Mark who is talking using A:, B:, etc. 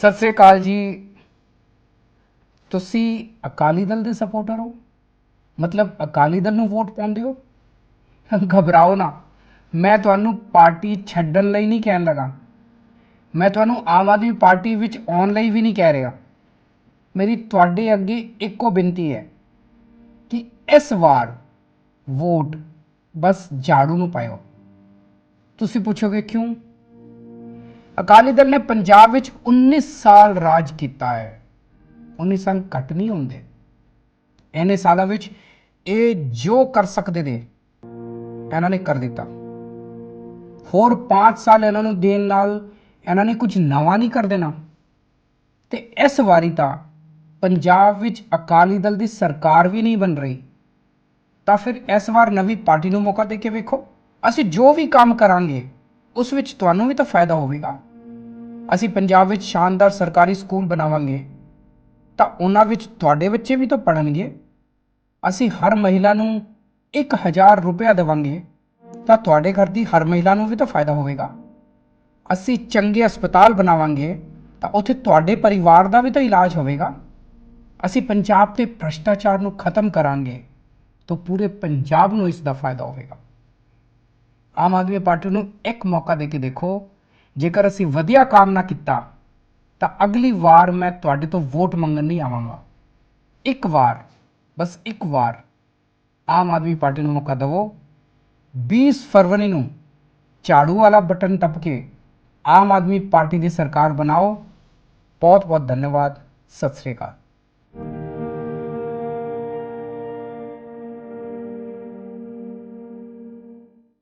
A: ਸਤਿ ਸ੍ਰੀ ਅਕਾਲ ਜੀ। ਤੁਸੀਂ ਅਕਾਲੀ ਦਲ ਦੇ ਸਪੋਰਟਰ ਹੋ? ਮਤਲਬ ਅਕਾਲੀ ਦਲ ਨੂੰ ਵੋਟ ਪਾਉਂਦੇ ਹੋ? ਘਬਰਾਓ ਨਾ। ਮੈਂ ਤੁਹਾਨੂੰ ਪਾਰਟੀ ਛੱਡਣ ਲਈ ਨਹੀਂ ਕਹਿਣ ਲੱਗਾ। ਮੈਂ ਤੁਹਾਨੂੰ ਆਮ ਆਦਮੀ ਪਾਰਟੀ ਵਿੱਚ ਆਉਣ ਲਈ ਵੀ ਨਹੀਂ ਕਹਿ ਰਿਹਾ। ਮੇਰੀ ਤੁਹਾਡੇ ਅੱਗੇ ਇੱਕੋ ਬੇਨਤੀ ਹੈ ਕਿ ਇਸ ਵਾਰ ਵੋਟ ਬਸ ਝਾੜੂ ਨੂੰ ਪਾਇਓ। ਤੁਸੀਂ ਪੁੱਛੋਗੇ ਕਿਉਂ? ਅਕਾਲੀ ਦਲ ਨੇ ਪੰਜਾਬ ਵਿੱਚ 19 ਸਾਲ ਰਾਜ ਕੀਤਾ ਹੈ। 19 ਸਾਲ ਘੱਟ ਨਹੀਂ ਹੁੰਦੇ। ਇਹਨੇ ਸਾਲਾਂ ਵਿੱਚ ਇਹ ਜੋ ਕਰ ਸਕਦੇ ਨੇ, ਇਹਨਾਂ ਨੇ ਕਰ ਦਿੱਤਾ। ਹੋਰ 5 ਸਾਲ ਇਹਨਾਂ ਨੂੰ ਦੇਣ ਨਾਲ ਇਹਨਾਂ ਨੇ ਕੁਝ ਨਵਾਂ ਨਹੀਂ ਕਰ ਦੇਣਾ। ਤੇ ਇਸ ਵਾਰੀ ਤਾਂ ਪੰਜਾਬ ਵਿੱਚ ਅਕਾਲੀ ਦਲ ਦੀ ਸਰਕਾਰ ਵੀ ਨਹੀਂ ਬਣ ਰਹੀ। ਤਾਂ ਫਿਰ ਇਸ ਵਾਰ ਨਵੀਂ ਪਾਰਟੀ ਨੂੰ ਮੌਕਾ ਦੇ ਕੇ ਵੇਖੋ। ਅਸੀਂ ਜੋ ਵੀ ਕੰਮ ਕਰਾਂਗੇ ਉਸ ਵਿੱਚ ਤੁਹਾਨੂੰ ਵੀ ਤਾਂ ਫਾਇਦਾ ਹੋਵੇਗਾ। ਅਸੀਂ ਪੰਜਾਬ ਵਿੱਚ ਸ਼ਾਨਦਾਰ ਸਰਕਾਰੀ ਸਕੂਲ ਬਣਾਵਾਂਗੇ। ਤਾਂ ਉਹਨਾਂ ਵਿੱਚ ਤੁਹਾਡੇ ਬੱਚੇ ਵੀ ਤਾਂ ਪੜ੍ਹਨਗੇ। ਅਸੀਂ ਹਰ ਮਹਿਲਾ ਨੂੰ 1000 ਰੁਪਇਆ ਦੇਵਾਂਗੇ। ਤਾਂ ਤੁਹਾਡੇ ਘਰ ਦੀ ਹਰ ਮਹਿਲਾ ਨੂੰ ਵੀ ਤਾਂ ਫਾਇਦਾ ਹੋਵੇਗਾ। ਅਸੀਂ ਚੰਗੇ ਹਸਪਤਾਲ ਬਣਾਵਾਂਗੇ। ਤਾਂ ਉੱਥੇ ਤੁਹਾਡੇ ਪਰਿਵਾਰ ਦਾ ਵੀ ਤਾਂ ਇਲਾਜ ਹੋਵੇਗਾ। ਅਸੀਂ ਪੰਜਾਬ ਤੇ ਭ੍ਰਸ਼ਟਾਚਾਰ ਨੂੰ ਖਤਮ ਕਰਾਂਗੇ। ਤਾਂ ਪੂਰੇ ਪੰਜਾਬ ਨੂੰ ਇਸ ਦਾ ਫਾਇਦਾ ਹੋਵੇਗਾ। ਆਮ ਆਦਮੀ ਪਾਰਟੀ ਨੂੰ ਇੱਕ ਮੌਕਾ ਦੇ ਕੇ ਦੇਖੋ, ਜੇਕਰ ਅਸੀਂ ਵਧੀਆ ਕੰਮ ਨਾ ਕੀਤਾ, ਤਾਂ ਅਗਲੀ ਵਾਰ ਮੈਂ ਤੁਹਾਡੇ ਤੋਂ ਵੋਟ ਮੰਗਣ ਨਹੀਂ ਆਵਾਂਗਾ। ਇੱਕ ਵਾਰ, ਬਸ ਇੱਕ ਵਾਰ ਆਮ ਆਦਮੀ ਪਾਰਟੀ ਨੂੰ ਮੌਕਾ ਦਿਵੋ। 20 ਫਰਵਰੀ ਨੂੰ ਝਾੜੂ ਵਾਲਾ ਬਟਨ ਟੱਪ ਕੇ ਆਮ ਆਦਮੀ ਪਾਰਟੀ ਦੀ ਸਰਕਾਰ ਬਣਾਓ। ਬਹੁਤ ਬਹੁਤ ਧੰਨਵਾਦ। ਸਤਿ ਸ੍ਰੀ ਅਕਾਲ।